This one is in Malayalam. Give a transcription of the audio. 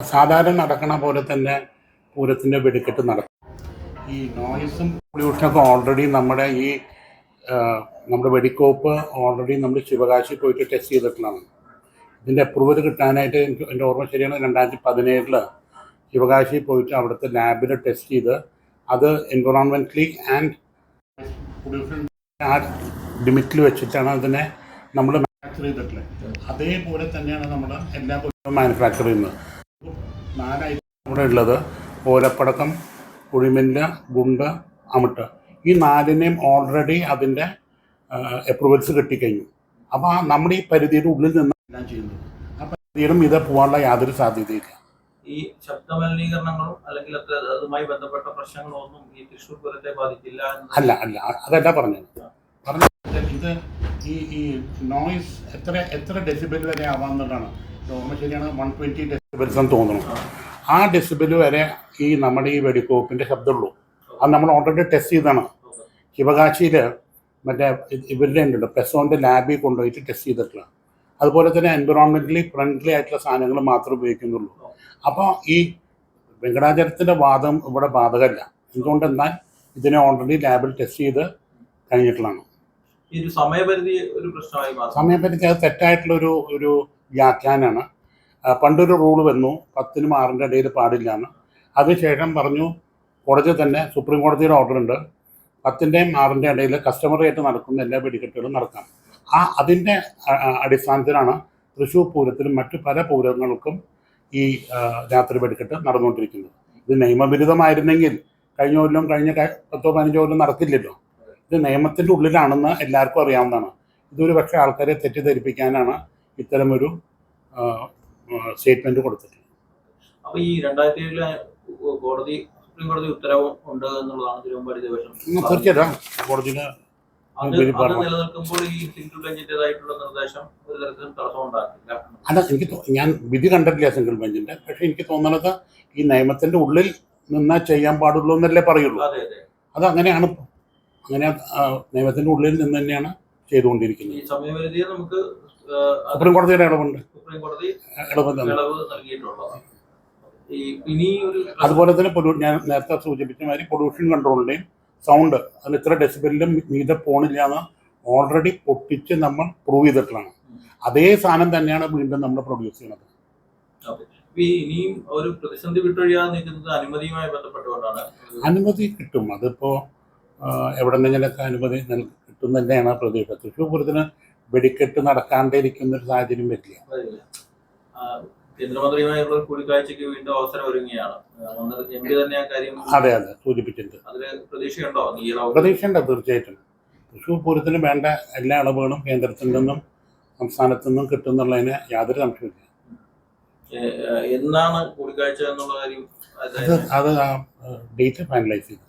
സാധാരണ നടക്കണ പോലെ തന്നെ പൂരത്തിന്റെ വെടിക്കെട്ട് നടക്കും. ഈ നോയിസും പൊല്യൂഷനൊക്കെ ഓൾറെഡി നമ്മുടെ ഈ നമ്മുടെ വെടിക്കോപ്പ് ഓൾറെഡി നമ്മൾ ശിവകാശി പോയിട്ട് ടെസ്റ്റ് ചെയ്തിട്ടുള്ളതാണ്. ഇതിന്റെ അപ്രൂവൽ കിട്ടാനായിട്ട് എനിക്ക് എന്റെ ഓർമ്മ ശരിയാണ് രണ്ടായിരത്തി പതിനേഴിൽ ശിവകാശി പോയിട്ട് അവിടുത്തെ ലാബിൽ ടെസ്റ്റ് ചെയ്ത് അത് എൻവറോൺമെന്റലി ആൻഡ് പൊല്യൂഷൻ ആ ലിമിറ്റിൽ വെച്ചിട്ടാണ് അതിനെ നമ്മൾ മാനുഫാക്ചർ ചെയ്തിട്ടുള്ളത്. അതേപോലെ തന്നെയാണ് നമ്മൾ എല്ലാ മാനുഫാക്ചർ ചെയ്യുന്നത്. നാല് ഐറ്റം ഇവിടെ ഉള്ളത് ഓലപ്പടക്കം കുഴിമില്ല ഗുണ്ട് അമിട്ട്. ഈ നാലിനെയും ഓൾറെഡി അതിന്റെ അപ്രൂവൽസ് കിട്ടിക്കഴിഞ്ഞു. അപ്പോൾ ആ നമ്മുടെ ഈ പരിധിയുടെ ഉള്ളിൽ നിന്ന് എല്ലാം ചെയ്യുന്നത് ആ പരിധിയിലും ഇത് പോകാനുള്ള യാതൊരു സാധ്യതയില്ല ഈ ശബ്ദമലിനീകരണങ്ങളും അല്ലെങ്കിൽ അതുമായി ബന്ധപ്പെട്ട പ്രശ്നങ്ങളും ഒന്നും ഈ തൃശ്ശൂർ പൂരത്തെ ബാധിക്കില്ല അല്ല അല്ല. അതല്ല പറഞ്ഞത്. പറഞ്ഞത് ഇത് ഈ ഈ നോയിസ് എത്ര എത്ര ഡെസിബിൾ വരെ ആവാമെന്നുള്ളതാണ് ശരിയാണ് വൺ ട്വന്റി ഡെസിബൽസ് എന്ന് തോന്നുന്നു. ആ ഡെസിബൽ വരെ ഈ നമ്മുടെ ഈ വെടിക്കോപ്പിന്റെ ശബ്ദമുള്ളൂ. അത് നമ്മൾ ഓൾറെഡി ടെസ്റ്റ് ചെയ്താണ് ശിവകാശിയിൽ മറ്റേ ഇവരുടെ ഉണ്ടല്ലോ പെസോന്റെ ലാബിൽ കൊണ്ടുപോയിട്ട് ടെസ്റ്റ് ചെയ്തിട്ടുള്ള. അതുപോലെ തന്നെ എൻവിറോൺമെന്റലി ഫ്രണ്ട്ലി ആയിട്ടുള്ള സാധനങ്ങൾ മാത്രമേ ഉപയോഗിക്കുന്നുള്ളൂ. അപ്പോൾ ഈ വെങ്കടാചലത്തിന്റെ വാദം ഇവിടെ ബാധകമല്ല. എന്തുകൊണ്ടെന്നാൽ ഇതിനെ ഓൾറെഡി ലാബിൽ ടെസ്റ്റ് ചെയ്ത് കഴിഞ്ഞിട്ടുള്ളതാണ്. സമയപരിധി ഒരു പ്രശ്നമായി സമയപരിധി അത് തെറ്റായിട്ടുള്ള ഒരു ഒരു വ്യാഖ്യാനമാണ് പണ്ടൊരു റൂൾ വന്നു പത്തിനും ആറിന്റെ ഇടയിൽ പാടില്ല എന്ന് അതിനുശേഷം പറഞ്ഞു കോടതി തന്നെ സുപ്രീം കോടതിയുടെ ഓർഡർ ഉണ്ട്. പത്തിന്റെയും ആറിന്റെ ഇടയിൽ കസ്റ്റമർ ആയിട്ട് നടക്കുന്ന എല്ലാ വെടിക്കെട്ടുകളും നടക്കാം. ആ അതിന്റെ അടിസ്ഥാനത്തിലാണ് തൃശ്ശൂർ പൂരത്തിലും മറ്റു പല പൂരങ്ങൾക്കും ഈ രാത്രി വെടിക്കെട്ട് നടന്നുകൊണ്ടിരിക്കുന്നത്. ഇത് നിയമവിരുദ്ധമായിരുന്നെങ്കിൽ കഴിഞ്ഞ കൊല്ലം കഴിഞ്ഞ പത്തോ പതിനഞ്ചോ കൊല്ലം നടക്കില്ലല്ലോ. ഇത് നിയമത്തിന്റെ ഉള്ളിലാണെന്ന് എല്ലാവർക്കും അറിയാവുന്നതാണ്. ഇതൊരു പക്ഷേ ആൾക്കാരെ തെറ്റിദ്ധരിപ്പിക്കാനാണ് ഇത്തരമൊരു സ്റ്റേറ്റ്മെന്റ് കൊടുത്തിട്ടില്ല അപ്പോൾ ഈ രണ്ടായിരത്തി ഏഴിലെ കോടതി സുപ്രീം കോടതി ഉത്തരവ് ഉണ്ട് എന്നുള്ളതാണ് തിരുവമ്പാടി ദേവസ്വം തീർച്ചയായിട്ടും. കോടതിയിൽ. നിലനിൽക്കുമ്പോൾ ഈ സിംഗിൾ നിർദ്ദേശം ഒരു തരത്തിലും തടസ്സം ഉണ്ടാക്കില്ല അല്ല എനിക്ക് ഞാൻ വിധി കണ്ടിട്ടില്ല സിംഗിൾ ബെഞ്ചിന്റെ പക്ഷെ എനിക്ക് തോന്നുന്നത് ഈ നിയമത്തിന്റെ ഉള്ളിൽ നിന്നാ ചെയ്യാൻ പാടുള്ളൂ എന്നല്ലേ പറയുള്ളൂ. അതെ അതെ. അത് അങ്ങനെയാണ് അങ്ങനെ നിയമത്തിന്റെ ഉള്ളിൽ നിന്ന് തന്നെയാണ് ചെയ്തുകൊണ്ടിരിക്കുന്നത് നമുക്ക് സുപ്രീം കോടതിയുടെ ഇടപെണ്ട് സുപ്രീം കോടതി ഇളവ് നൽകിയിട്ടുള്ളതാണ് അതുപോലെ തന്നെ പൊല്യൂ ഞാൻ നേരത്തെ സൂചിപ്പിച്ച മാതിരി പൊല്യൂഷൻ കൺട്രോളിന്റെയും സൗണ്ട് അതിന് ഇത്ര ഡെസിബലിലും മീതെ പോണില്ല എന്ന് ഓൾറെഡി പൊട്ടിച്ച് നമ്മൾ പ്രൂവ് ചെയ്തിട്ടുള്ളതാണ്. അതേ സാധനം തന്നെയാണ് വീണ്ടും നമ്മൾ പ്രൊഡ്യൂസ് ചെയ്യുന്നത്. ഈ ഇനിയും ഒരു പ്രതിസന്ധി വിട്ടൊഴിയാതെ നിൽക്കുന്നത് അനുമതിയുമായി ബന്ധപ്പെട്ടുകൊണ്ടാണ്. അനുമതി കിട്ടും. അതിപ്പോ എവിടെ നിന്നെങ്കിലൊക്കെ അനുമതി കിട്ടും തന്നെയാണ് പ്രതീക്ഷ. തൃശ്ശൂർ പൂരത്തിന് വെടിക്കെട്ട് നടക്കാണ്ടിരിക്കുന്ന ഒരു സാഹചര്യം വരില്ല. കേന്ദ്രമന്ത്രിയുമായുള്ള വീണ്ടും അവസരം ഒരുങ്ങുകയാണ്. എം പി തന്നെ ആ കാര്യം അതെ അതെ സൂചിപ്പിച്ചിട്ടുണ്ട്. പ്രതീക്ഷയുണ്ടോ? പ്രതീക്ഷയുണ്ട് തീർച്ചയായിട്ടും. തൃശ്ശൂർ പൂരത്തിന് വേണ്ട എല്ലാ ഇളവുകളും കേന്ദ്രത്തിൽ നിന്നും സംസ്ഥാനത്തു നിന്നും കിട്ടുന്നുള്ളതിന് യാതൊരു സംശയമില്ല എന്നാണ് കൂടിക്കാഴ്ച എന്നുള്ള കാര്യം? അത് ഡേറ്റ് ഫൈനലൈസ് ചെയ്തു.